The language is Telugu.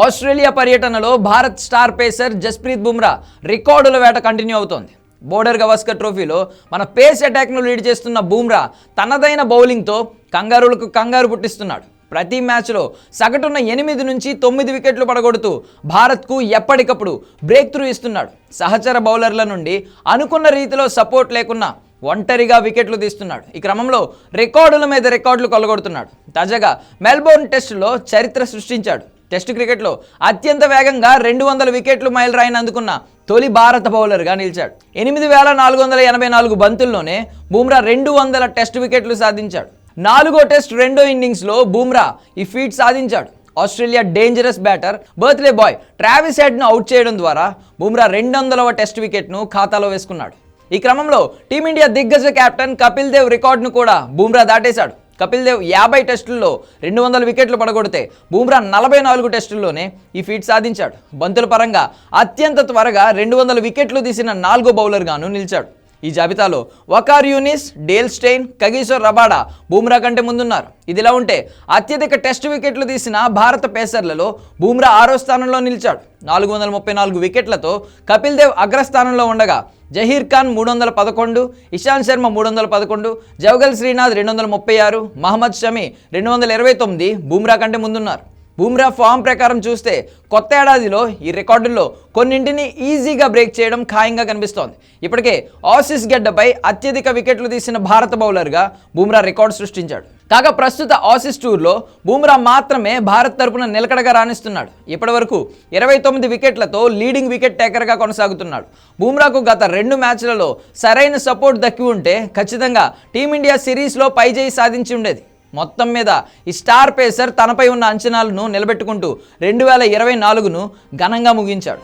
ఆస్ట్రేలియా పర్యటనలో భారత్ స్టార్ పేసర్ జస్ప్రీత్ బుమ్రా రికార్డుల వేట కంటిన్యూ అవుతోంది. బోర్డర్ గవస్కర్ ట్రోఫీలో మన పేస్ అటాక్ను లీడ్ చేస్తున్న బుమ్రా తనదైన బౌలింగ్తో కంగారులకు కంగారు పుట్టిస్తున్నాడు. ప్రతి మ్యాచ్లో సగటున ఎనిమిది నుంచి తొమ్మిది వికెట్లు పడగొడుతూ భారత్కు ఎప్పటికప్పుడు బ్రేక్ త్రూ ఇస్తున్నాడు. సహచర బౌలర్ల నుండి అనుకున్న రీతిలో సపోర్ట్ లేకున్నా ఒంటరిగా వికెట్లు తీస్తున్నాడు. ఈ క్రమంలో రికార్డుల మీద రికార్డులు కొలగొడుతున్నాడు. తాజాగా మెల్బోర్న్ టెస్టులో చరిత్ర సృష్టించాడు. టెస్ట్ క్రికెట్లో అత్యంత వేగంగా రెండు వందల వికెట్లు మైలురాయిని అందుకున్న తొలి భారత బౌలర్గా నిలిచాడు. ఎనిమిది వేల నాలుగు వందల ఎనభై నాలుగు బంతుల్లోనే బూమ్రా రెండు వందల టెస్ట్ వికెట్లు సాధించాడు. నాలుగో టెస్ట్ రెండో ఇన్నింగ్స్లో బూమ్రా ఈ ఫీట్ సాధించాడు. Australia dangerous batter birthday boy Travis హెడ్ను out చేయడం ద్వారా బూమ్రా రెండు వందలవ టెస్ట్ వికెట్ను ఖాతాలో వేసుకున్నాడు. ఈ క్రమంలో టీమిండియా దిగ్గజ కెప్టెన్ కపిల్ దేవ్ రికార్డును కూడా బూమ్రా దాటేశాడు. కపిల్ దేవ్ యాభై టెస్టుల్లో రెండు వందల వికెట్లు పడగొడితే బూమ్రా నలభై నాలుగు టెస్టుల్లోనే ఈ ఫీట్ సాధించాడు. బంతుల పరంగా అత్యంత త్వరగా రెండు వందల వికెట్లు తీసిన నాలుగో బౌలర్గాను నిలిచాడు. ఈ జాబితాలో Waqar Younis Dale Steyn Kagiso Rabada Bumrah కంటే ముందున్నారు. ఇదిలా ఉంటే అత్యధిక టెస్ట్ వికెట్లు తీసిన భారత పేసర్లలో బూమ్రా ఆరో స్థానంలో నిలిచాడు. నాలుగు వందల ముప్పై నాలుగు వికెట్లతో కపిల్ దేవ్ అగ్రస్థానంలో ఉండగా జహీర్ ఖాన్ మూడు వందల పదకొండు ఇషాంత్ శర్మ మూడు వందల పదకొండు జవగల్ శ్రీనాథ్ రెండు వందల ముప్పై ఆరు మహమ్మద్ షమి రెండు వందల ఇరవై తొమ్మిది బూమ్రా కంటే ముందున్నారు. బూమ్రా ఫామ్ ప్రకారం చూస్తే కొత్త ఏడాదిలో ఈ రికార్డుల్లో కొన్నింటిని ఈజీగా బ్రేక్ చేయడం ఖాయంగా కనిపిస్తోంది. ఇప్పటికే ఆసిస్ గడ్డపై అత్యధిక వికెట్లు తీసిన భారత బౌలర్గా బూమ్రా రికార్డు సృష్టించాడు. కాగా ప్రస్తుత ఆసిస్ టూర్లో బూమ్రా మాత్రమే భారత్ తరపున నిలకడగా రాణిస్తున్నాడు. ఇప్పటివరకు ఇరవై తొమ్మిది వికెట్లతో లీడింగ్ వికెట్ టేకర్గా కొనసాగుతున్నాడు. బూమ్రాకు గత రెండు మ్యాచ్లలో సరైన సపోర్ట్ దక్కి ఉంటే ఖచ్చితంగా టీమిండియా సిరీస్లో పైజేయి సాధించి ఉండేది. మొత్తం మీద ఈ స్టార్ పేసర్ తనపై ఉన్న అంచనాలను నిలబెట్టుకుంటూ రెండు వేల ఇరవై నాలుగును ఘనంగా ముగించాడు.